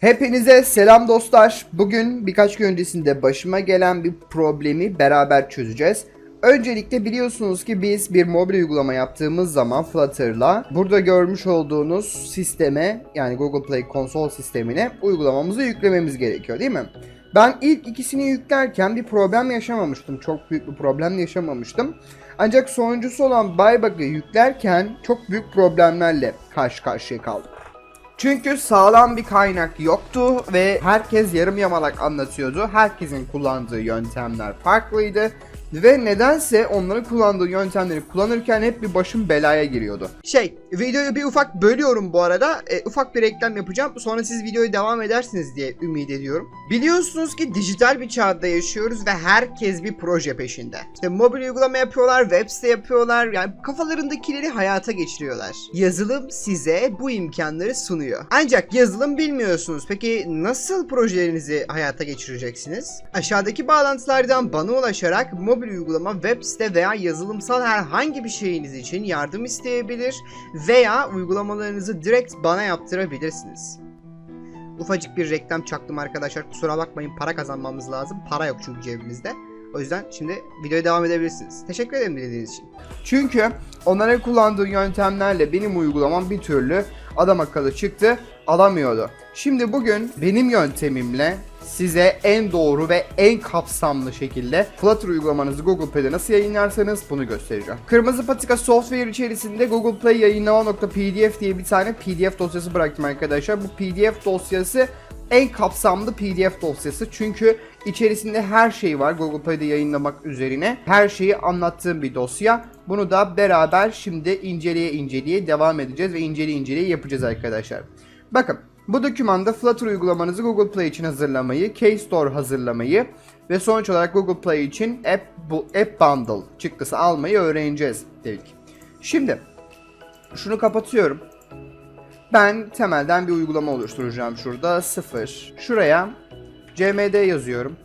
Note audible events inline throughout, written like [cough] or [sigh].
Hepinize selam dostlar. Bugün birkaç gün öncesinde başıma gelen bir problemi beraber çözeceğiz. Öncelikle biliyorsunuz ki biz bir mobil uygulama yaptığımız zaman Flutter'la burada görmüş olduğunuz sisteme yani Google Play konsol sistemine uygulamamızı yüklememiz gerekiyor değil mi? Ben ilk ikisini yüklerken bir problem yaşamamıştım. Çok büyük bir problem yaşamamıştım. Ancak sonuncusu olan Buybug'ı yüklerken çok büyük problemlerle karşı karşıya kaldım. Çünkü sağlam bir kaynak yoktu ve herkes yarım yamalak anlatıyordu. Herkesin kullandığı yöntemler farklıydı. Ve nedense onların kullandığı yöntemleri kullanırken hep bir başım belaya giriyordu. Şey, videoyu bir ufak bölüyorum bu arada. E, ufak bir reklam yapacağım. Sonra siz videoyu devam edersiniz diye ümit ediyorum. Biliyorsunuz ki dijital bir çağda yaşıyoruz ve herkes bir proje peşinde. İşte mobil uygulama yapıyorlar, web site yapıyorlar. Yani kafalarındakileri hayata geçiriyorlar. Yazılım size bu imkanları sunuyor. Ancak yazılım bilmiyorsunuz. Peki nasıl projelerinizi hayata geçireceksiniz? Aşağıdaki bağlantılardan bana ulaşarak mobil uygulama, web site veya yazılımsal herhangi bir şeyiniz için yardım isteyebilir veya uygulamalarınızı direkt bana yaptırabilirsiniz. Ufacık bir reklam çaktım arkadaşlar. Kusura bakmayın para kazanmamız lazım. Para yok çünkü cebimizde. O yüzden şimdi videoya devam edebilirsiniz. Teşekkür ederim dinlediğiniz için. Çünkü onların kullandığı yöntemlerle benim uygulamam bir türlü adam akıllı çıktı alamıyordu. Şimdi bugün benim yöntemimle size en doğru ve en kapsamlı şekilde Flutter uygulamanızı Google Play'de nasıl yayınlarsanız bunu göstereceğim. Kırmızı Patika Software içerisinde Google Play yayınlama.pdf diye bir tane PDF dosyası bıraktım arkadaşlar. Bu PDF dosyası en kapsamlı PDF dosyası çünkü içerisinde her şey var Google Play'de yayınlamak üzerine. Her şeyi anlattığım bir dosya. Bunu da beraber şimdi inceleye inceleye devam edeceğiz ve inceleye inceleye yapacağız arkadaşlar. Bakın bu dokümanda Flutter uygulamanızı Google Play için hazırlamayı, Keystore hazırlamayı ve sonuç olarak Google Play için App, bu, App Bundle çıktısı almayı öğreneceğiz dedik. Şimdi şunu kapatıyorum. Ben temelden bir uygulama oluşturacağım şurada 0. Şuraya cmd yazıyorum.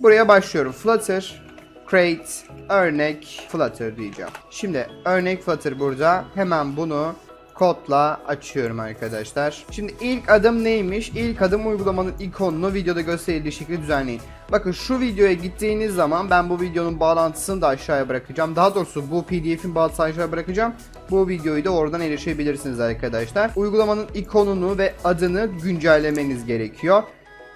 Buraya başlıyorum. Flutter create örnek Flutter diyeceğim. Şimdi örnek Flutter burada. Hemen bunu kodla açıyorum arkadaşlar. Şimdi ilk adım neymiş? İlk adım uygulamanın ikonunu videoda gösterildiği şekilde düzenleyin. Bakın şu videoya gittiğiniz zaman ben bu videonun bağlantısını da aşağıya bırakacağım. Daha doğrusu bu pdf'in bağlantısını aşağıya bırakacağım. Bu videoyu da oradan erişebilirsiniz arkadaşlar. Uygulamanın ikonunu ve adını güncellemeniz gerekiyor.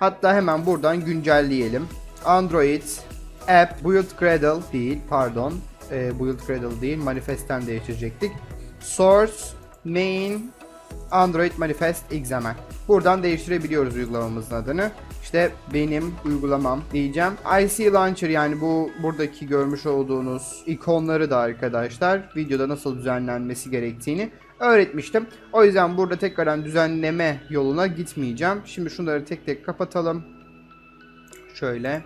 Hatta hemen buradan güncelleyelim. Android App Build Gradle değil pardon. E, Build Gradle değil manifestten değiştirecektik. Source Main Android Manifest XML. Buradan değiştirebiliyoruz uygulamamızın adını. İşte benim uygulamam diyeceğim. IC Launcher yani bu buradaki görmüş olduğunuz ikonları da arkadaşlar videoda nasıl düzenlenmesi gerektiğini öğretmiştim. O yüzden burada tekrardan düzenleme yoluna gitmeyeceğim. Şimdi şunları tek tek kapatalım. Şöyle.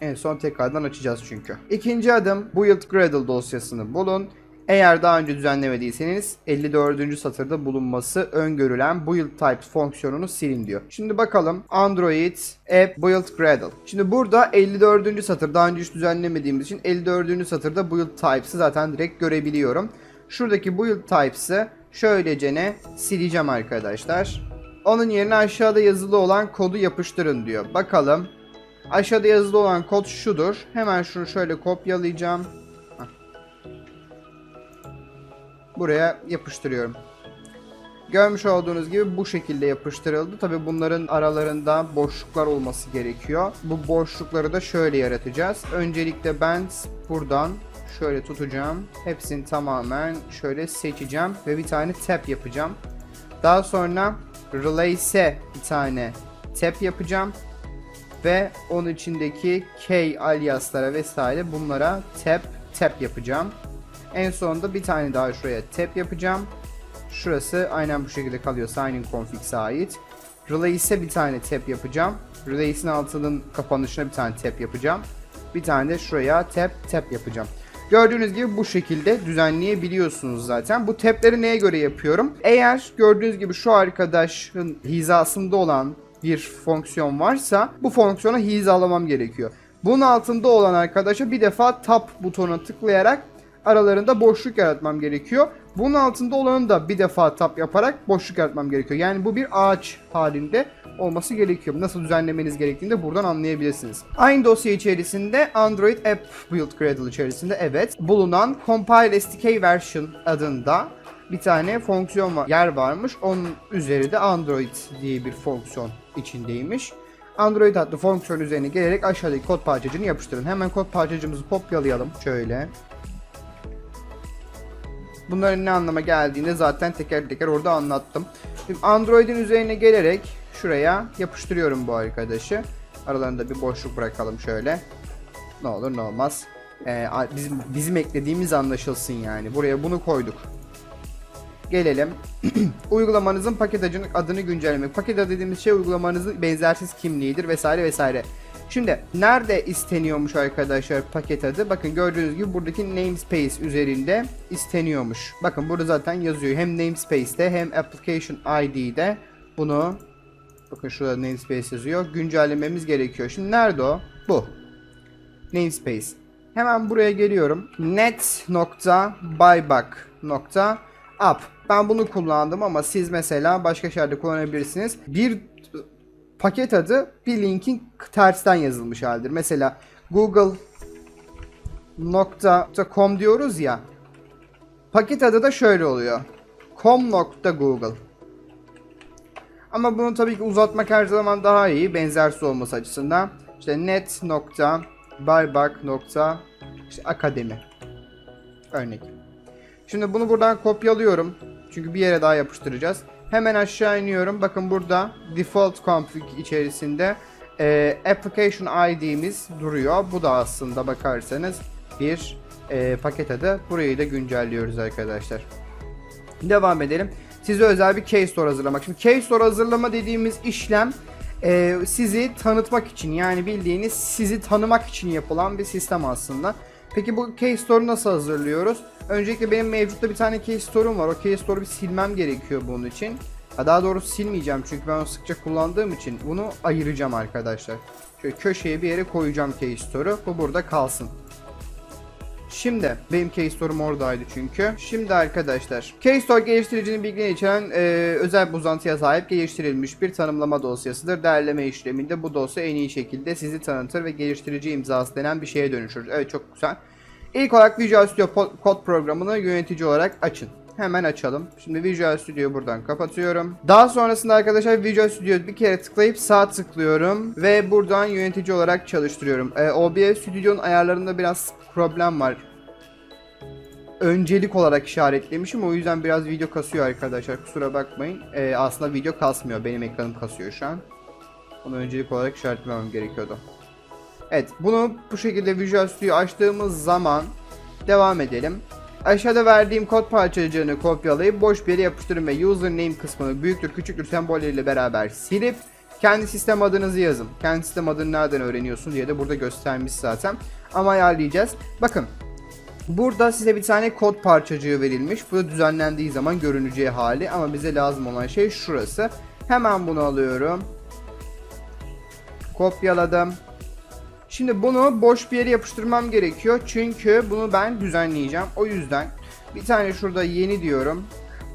En son tekrardan açacağız çünkü. İkinci adım Build Gradle dosyasını bulun. Eğer daha önce düzenlemediyseniz 54. satırda bulunması öngörülen Build Types fonksiyonunu silin diyor. Şimdi bakalım Android App Build Gradle. Şimdi burada 54. satır daha önce hiç düzenlemediğimiz için 54. satırda Build Types'ı zaten direkt görebiliyorum. Şuradaki Build Types'ı şöylecene sileceğim arkadaşlar. Onun yerine aşağıda yazılı olan kodu yapıştırın diyor. Bakalım. Aşağıda yazılı olan kod şudur. Hemen şunu şöyle kopyalayacağım. buraya yapıştırıyorum. Görmüş olduğunuz gibi bu şekilde yapıştırıldı. Tabi bunların aralarında boşluklar olması gerekiyor. Bu boşlukları da şöyle yaratacağız. Öncelikle ben buradan şöyle tutacağım. Hepsini tamamen şöyle seçeceğim ve bir tane tab yapacağım. Daha sonra Relace'e bir tane tab yapacağım. Ve onun içindeki key aliaslara vesaire bunlara tab tab yapacağım. En sonunda bir tane daha şuraya tab yapacağım. Şurası aynen bu şekilde kalıyor sign-in config'e ait. Relace'e bir tane tab yapacağım. Relace'in altının kapanışına bir tane tab yapacağım. Bir tane de şuraya tab tab yapacağım. Gördüğünüz gibi bu şekilde düzenleyebiliyorsunuz zaten. Bu tableri neye göre yapıyorum? Eğer gördüğünüz gibi şu arkadaşın hizasında olan bir fonksiyon varsa bu fonksiyona hizalamam gerekiyor. Bunun altında olan arkadaşa bir defa tab butonuna tıklayarak aralarında boşluk yaratmam gerekiyor. Bunun altında olanı da bir defa tap yaparak boşluk yaratmam gerekiyor. Yani bu bir ağaç halinde olması gerekiyor. Nasıl düzenlemeniz gerektiğini de buradan anlayabilirsiniz. Aynı dosya içerisinde Android App Build Cradle içerisinde evet bulunan Compile SDK Version adında bir tane fonksiyon var, yer varmış. Onun üzeri de Android diye bir fonksiyon içindeymiş. Android adlı fonksiyon üzerine gelerek aşağıdaki kod parçacığını yapıştırın. Hemen kod parçacığımızı kopyalayalım. Şöyle. Bunların ne anlama geldiğini zaten teker teker orada anlattım. Şimdi Android'in üzerine gelerek şuraya yapıştırıyorum bu arkadaşı. Aralarında bir boşluk bırakalım şöyle. Ne olur ne olmaz. Ee, bizim, bizim eklediğimiz anlaşılsın yani. Buraya bunu koyduk. Gelelim. [clears throat] Uygulamanızın paket adını, güncellemek. Paket adı dediğimiz şey uygulamanızın benzersiz kimliğidir vesaire vesaire. Şimdi nerede isteniyormuş arkadaşlar paket adı? Bakın gördüğünüz gibi buradaki namespace üzerinde isteniyormuş. Bakın burada zaten yazıyor. Hem namespace'te hem application ID'de bunu bakın şurada namespace yazıyor. Güncellememiz gerekiyor. Şimdi nerede o? Bu. Namespace. Hemen buraya geliyorum. net.buyback.app Ben bunu kullandım ama siz mesela başka şeylerde kullanabilirsiniz. Bir paket adı bir linkin tersten yazılmış haldir. Mesela google.com diyoruz ya. Paket adı da şöyle oluyor. com.google Ama bunu tabii ki uzatmak her zaman daha iyi. Benzersiz olması açısından. İşte net.buyback.akademi Örnek. Şimdi bunu buradan kopyalıyorum. Çünkü bir yere daha yapıştıracağız. Hemen aşağı iniyorum. Bakın burada default config içerisinde e, application ID'miz duruyor. Bu da aslında bakarsanız bir e, paket adı. Burayı da güncelliyoruz arkadaşlar. Devam edelim. Size özel bir case store hazırlamak. Şimdi case store hazırlama dediğimiz işlem e, sizi tanıtmak için yani bildiğiniz sizi tanımak için yapılan bir sistem aslında. Peki bu case store'u nasıl hazırlıyoruz? Öncelikle benim mevcutta bir tane case store'um var. O case store'u bir silmem gerekiyor bunun için. Ha, daha doğrusu silmeyeceğim çünkü ben onu sıkça kullandığım için bunu ayıracağım arkadaşlar. Şöyle köşeye bir yere koyacağım case store'u. Bu burada kalsın. Şimdi benim case store'um oradaydı çünkü. Şimdi arkadaşlar case store geliştiricinin bilgilerini içeren e, özel uzantıya sahip geliştirilmiş bir tanımlama dosyasıdır. Derleme işleminde bu dosya en iyi şekilde sizi tanıtır ve geliştirici imzası denen bir şeye dönüşür. Evet çok güzel. İlk olarak Visual Studio kod programını yönetici olarak açın. Hemen açalım. Şimdi Visual Studio'yu buradan kapatıyorum. Daha sonrasında arkadaşlar Visual Studio'yu bir kere tıklayıp sağ tıklıyorum. Ve buradan yönetici olarak çalıştırıyorum. Ee, OBS Studio'nun ayarlarında biraz problem var. Öncelik olarak işaretlemişim. O yüzden biraz video kasıyor arkadaşlar. Kusura bakmayın. Ee, aslında video kasmıyor. Benim ekranım kasıyor şu an. Onu öncelik olarak işaretlemem gerekiyordu. Evet bunu bu şekilde Visual Studio açtığımız zaman devam edelim. Aşağıda verdiğim kod parçacığını kopyalayıp boş bir yere yapıştırın ve username kısmını büyüktür küçüktür sembolleriyle beraber silip kendi sistem adınızı yazın. Kendi sistem adını nereden öğreniyorsun diye de burada göstermiş zaten. Ama ayarlayacağız. Bakın Burada size bir tane kod parçacığı verilmiş. Bu da düzenlendiği zaman görüneceği hali ama bize lazım olan şey şurası. Hemen bunu alıyorum. Kopyaladım. Şimdi bunu boş bir yere yapıştırmam gerekiyor. Çünkü bunu ben düzenleyeceğim. O yüzden bir tane şurada yeni diyorum.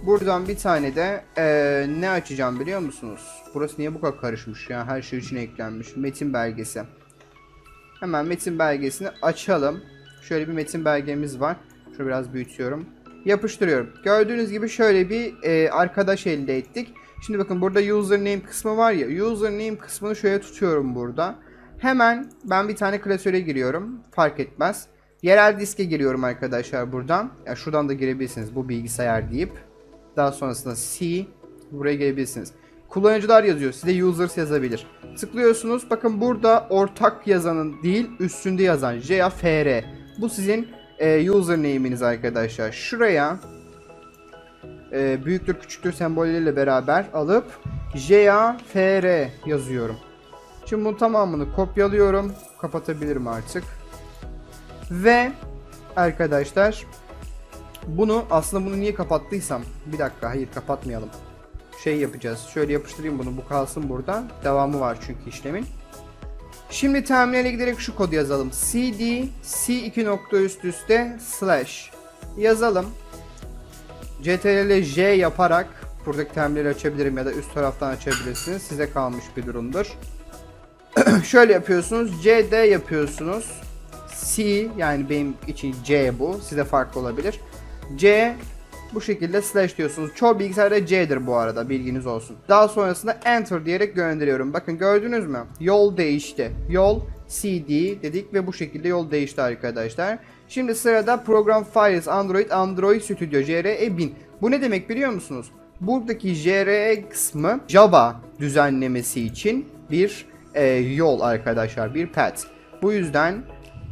Buradan bir tane de ee, ne açacağım biliyor musunuz? Burası niye bu kadar karışmış ya? Her şey içine eklenmiş. Metin belgesi. Hemen metin belgesini açalım. Şöyle bir metin belgemiz var. Şunu biraz büyütüyorum. Yapıştırıyorum. Gördüğünüz gibi şöyle bir e, arkadaş elde ettik. Şimdi bakın burada username kısmı var ya. Username kısmını şöyle tutuyorum burada. Hemen ben bir tane klasöre giriyorum. Fark etmez. Yerel diske giriyorum arkadaşlar buradan. Ya şuradan da girebilirsiniz bu bilgisayar deyip. Daha sonrasında C buraya gelebilirsiniz. Kullanıcılar yazıyor. Size users yazabilir. Tıklıyorsunuz. Bakın burada ortak yazanın değil üstünde yazan JFR. Bu sizin e, username'iniz arkadaşlar. Şuraya e, büyüktür küçüktür sembolleriyle beraber alıp JFR yazıyorum. Şimdi bunun tamamını kopyalıyorum. Kapatabilirim artık. Ve arkadaşlar bunu aslında bunu niye kapattıysam bir dakika hayır kapatmayalım. Şey yapacağız. Şöyle yapıştırayım bunu. Bu kalsın burada. Devamı var çünkü işlemin. Şimdi terminale giderek şu kodu yazalım. cd c2 nokta üst üste slash yazalım. CTRL J yaparak buradaki terimleri açabilirim ya da üst taraftan açabilirsiniz. Size kalmış bir durumdur. [clears throat] Şöyle yapıyorsunuz. CD yapıyorsunuz. C yani benim için C bu. Size farklı olabilir. C bu şekilde slash diyorsunuz. Çoğu bilgisayarda C'dir bu arada bilginiz olsun. Daha sonrasında enter diyerek gönderiyorum. Bakın gördünüz mü? Yol değişti. Yol CD dedik ve bu şekilde yol değişti arkadaşlar. Şimdi sırada Program Files Android Android Studio JRE 1000. Bu ne demek biliyor musunuz? Buradaki JRE kısmı Java düzenlemesi için bir e, yol arkadaşlar. Bir path. Bu yüzden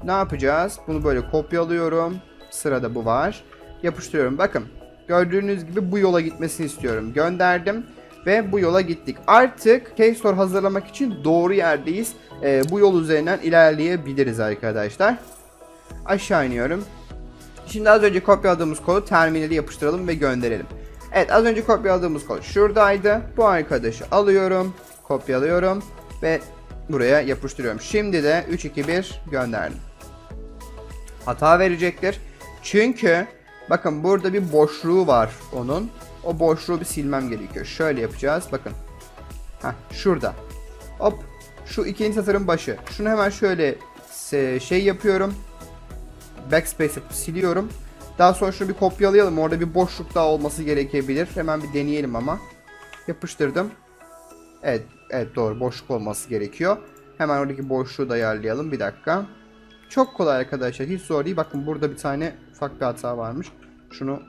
ne yapacağız? Bunu böyle kopyalıyorum. Sırada bu var. Yapıştırıyorum. Bakın gördüğünüz gibi bu yola gitmesini istiyorum. Gönderdim ve bu yola gittik. Artık Keystore hazırlamak için doğru yerdeyiz. Ee, bu yol üzerinden ilerleyebiliriz arkadaşlar. Aşağı iniyorum. Şimdi az önce kopyaladığımız kodu terminale yapıştıralım ve gönderelim. Evet az önce kopyaladığımız kod şuradaydı. Bu arkadaşı alıyorum, kopyalıyorum ve buraya yapıştırıyorum. Şimdi de 3 2 1 gönderdim. Hata verecektir. Çünkü bakın burada bir boşluğu var onun. O boşluğu bir silmem gerekiyor. Şöyle yapacağız. Bakın. Heh, şurada. Hop. Şu ikinci satırın başı. Şunu hemen şöyle şey yapıyorum. Backspace yapıp siliyorum. Daha sonra şunu bir kopyalayalım. Orada bir boşluk daha olması gerekebilir. Hemen bir deneyelim ama. Yapıştırdım. Evet, evet doğru. Boşluk olması gerekiyor. Hemen oradaki boşluğu da ayarlayalım. Bir dakika. Çok kolay arkadaşlar. Hiç zor değil. Bakın burada bir tane ufak bir hata varmış. Şunu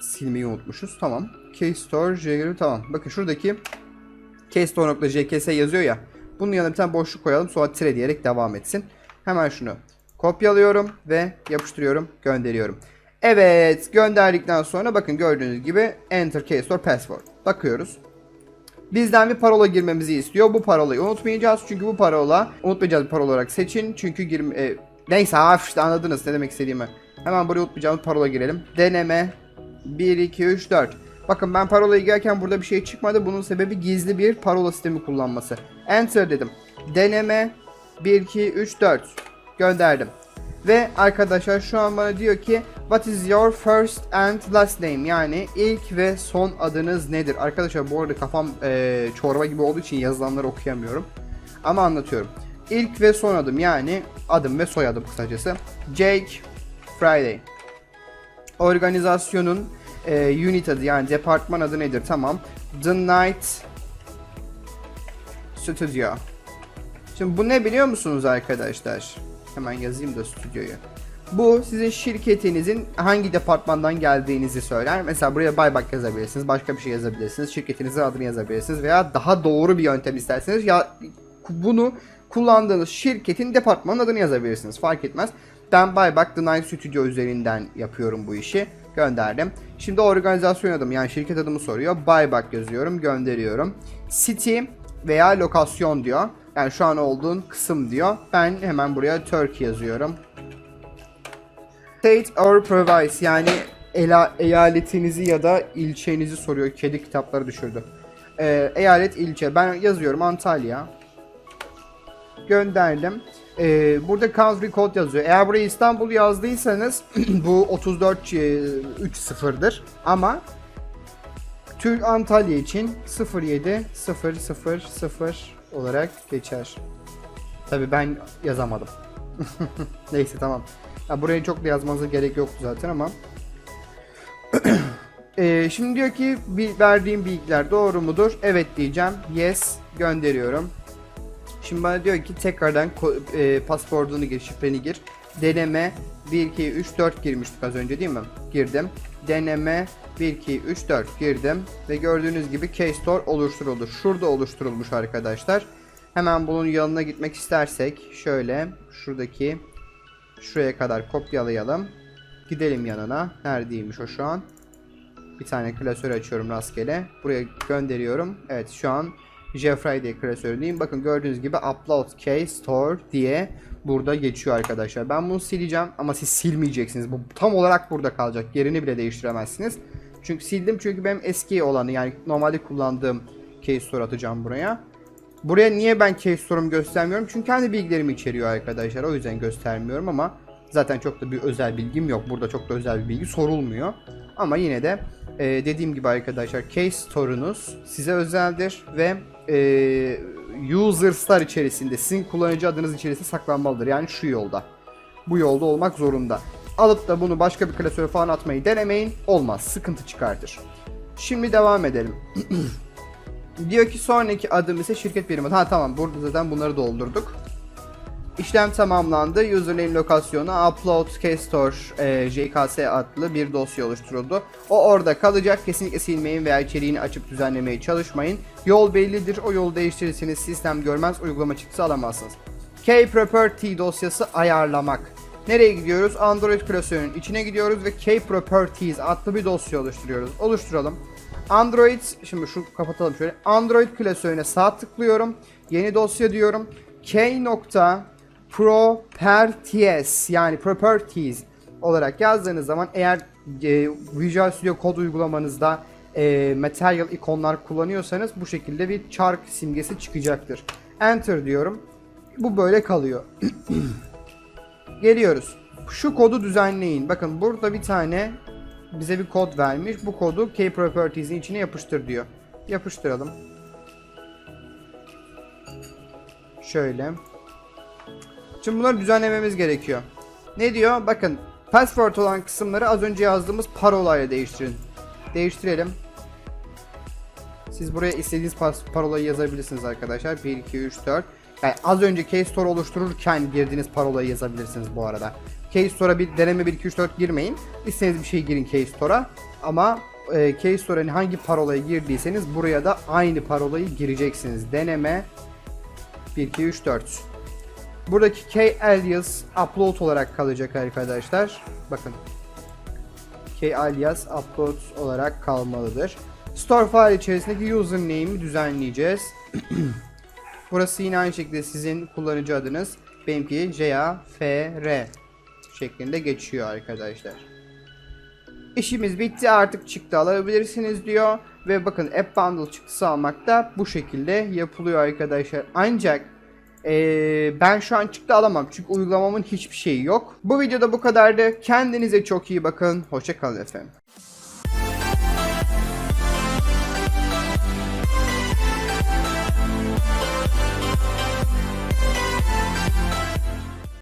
silmeyi unutmuşuz. Tamam. Keystore JGR tamam. Bakın şuradaki keystore.jks yazıyor ya. Bunun yanına bir tane boşluk koyalım. Sonra tire diyerek devam etsin. Hemen şunu kopyalıyorum ve yapıştırıyorum. Gönderiyorum. Evet. Gönderdikten sonra bakın gördüğünüz gibi enter keystore password. Bakıyoruz. Bizden bir parola girmemizi istiyor. Bu parolayı unutmayacağız. Çünkü bu parola unutmayacağız bir parola olarak seçin. Çünkü girme... E, neyse ha işte anladınız ne demek istediğimi. Hemen buraya unutmayacağımız parola girelim. Deneme 1, 2, 3, 4. Bakın ben parolayı girerken burada bir şey çıkmadı. Bunun sebebi gizli bir parola sistemi kullanması. Enter dedim. Deneme 1, 2, 3, 4. Gönderdim. Ve arkadaşlar şu an bana diyor ki What is your first and last name? Yani ilk ve son adınız nedir? Arkadaşlar bu arada kafam eee, çorba gibi olduğu için yazılanları okuyamıyorum. Ama anlatıyorum. İlk ve son adım yani adım ve soyadım kısacası. Jake Friday. Organizasyonun eee, unit adı yani departman adı nedir? Tamam. The Night Studio. Şimdi bu ne biliyor musunuz arkadaşlar? Hemen yazayım da stüdyoyu. Bu sizin şirketinizin hangi departmandan geldiğinizi söyler. Mesela buraya Baybak yazabilirsiniz, başka bir şey yazabilirsiniz, şirketinizin adını yazabilirsiniz veya daha doğru bir yöntem isterseniz ya bunu kullandığınız şirketin departmanın adını yazabilirsiniz. Fark etmez. Ben Baybak The Night Studio üzerinden yapıyorum bu işi. Gönderdim. Şimdi organizasyon adım yani şirket adımı soruyor. Baybak yazıyorum, gönderiyorum. City veya lokasyon diyor. Yani şu an olduğun kısım diyor. Ben hemen buraya Turkey yazıyorum. State or province yani ela, eyaletinizi ya da ilçenizi soruyor. Kedi kitapları düşürdü. Ee, eyalet ilçe. Ben yazıyorum Antalya. Gönderdim. Ee, burada country code yazıyor. Eğer buraya İstanbul yazdıysanız [clears throat] bu 34 e, 30'dır. Ama Türk Antalya için 07000 olarak geçer. Tabi ben yazamadım. [laughs] Neyse tamam. Ya buraya çok da yazmanıza gerek yoktu zaten ama. [clears throat] Ee, şimdi diyor ki verdiğim bilgiler doğru mudur? Evet diyeceğim. Yes gönderiyorum. Şimdi bana diyor ki tekrardan e, pasportunu gir, şifreni gir. Deneme 1 2 3 4 girmiştik az önce değil mi? Girdim. Deneme 1 2 3 4 girdim ve gördüğünüz gibi Keystore oluşturuldu. Şurada oluşturulmuş arkadaşlar. Hemen bunun yanına gitmek istersek şöyle şuradaki şuraya kadar kopyalayalım. Gidelim yanına. Neredeymiş o şu an? Bir tane klasör açıyorum rastgele. Buraya gönderiyorum. Evet şu an Jeffrey diye klasöründeyim. Bakın gördüğünüz gibi upload key store diye burada geçiyor arkadaşlar. Ben bunu sileceğim ama siz silmeyeceksiniz. Bu tam olarak burada kalacak. Yerini bile değiştiremezsiniz. Çünkü sildim çünkü benim eski olanı yani normalde kullandığım key store atacağım buraya. Buraya niye ben case sorumu göstermiyorum? Çünkü kendi bilgilerimi içeriyor arkadaşlar. O yüzden göstermiyorum ama zaten çok da bir özel bilgim yok. Burada çok da özel bir bilgi sorulmuyor. Ama yine de e, dediğim gibi arkadaşlar case store'unuz size özeldir ve e, users'lar içerisinde sizin kullanıcı adınız içerisinde saklanmalıdır. Yani şu yolda. Bu yolda olmak zorunda. Alıp da bunu başka bir klasöre falan atmayı denemeyin. Olmaz. Sıkıntı çıkartır. Şimdi devam edelim. [clears throat] Diyor ki sonraki adım ise şirket birimi. Ha tamam burada zaten bunları doldurduk. İşlem tamamlandı. Username lokasyonu upload kstore e, jks adlı bir dosya oluşturuldu. O orada kalacak. Kesinlikle silmeyin veya içeriğini açıp düzenlemeye çalışmayın. Yol bellidir. O yolu değiştirirseniz sistem görmez. Uygulama çıktısı alamazsınız. K-Property dosyası ayarlamak. Nereye gidiyoruz? Android klasörünün içine gidiyoruz ve K-Properties adlı bir dosya oluşturuyoruz. Oluşturalım. Android, şimdi şu kapatalım şöyle. Android klasörüne sağ tıklıyorum. Yeni dosya diyorum. K.properties yani properties olarak yazdığınız zaman eğer e, Visual Studio Code uygulamanızda e, material ikonlar kullanıyorsanız bu şekilde bir çark simgesi çıkacaktır. Enter diyorum. Bu böyle kalıyor. [clears throat] Geliyoruz. Şu kodu düzenleyin. Bakın burada bir tane bize bir kod vermiş. Bu kodu K Properties'in içine yapıştır diyor. Yapıştıralım. Şöyle. Şimdi bunları düzenlememiz gerekiyor. Ne diyor? Bakın password olan kısımları az önce yazdığımız parolayla değiştirin. Değiştirelim. Siz buraya istediğiniz parolayı yazabilirsiniz arkadaşlar. 1, 2, 3, 4. Yani az önce Keystore oluştururken girdiğiniz parolayı yazabilirsiniz bu arada. Keystore'a bir deneme 1, 2, 3, 4 girmeyin. İstediğiniz bir şey girin Keystore'a. Ama e, Keystore'ın hangi parolayı girdiyseniz buraya da aynı parolayı gireceksiniz. Deneme 1, 2, 3, 4. Buradaki K alias upload olarak kalacak arkadaşlar. Bakın. K alias upload olarak kalmalıdır. Store file içerisindeki username'i düzenleyeceğiz. [clears throat] Burası yine aynı şekilde sizin kullanıcı adınız. Benimki JAFR şeklinde geçiyor arkadaşlar. İşimiz bitti artık çıktı alabilirsiniz diyor. Ve bakın App Bundle çıktısı almak da bu şekilde yapılıyor arkadaşlar. Ancak ee, ben şu an çıktı alamam çünkü uygulamamın hiçbir şeyi yok. Bu videoda bu kadardı. Kendinize çok iyi bakın. Hoşçakalın efendim.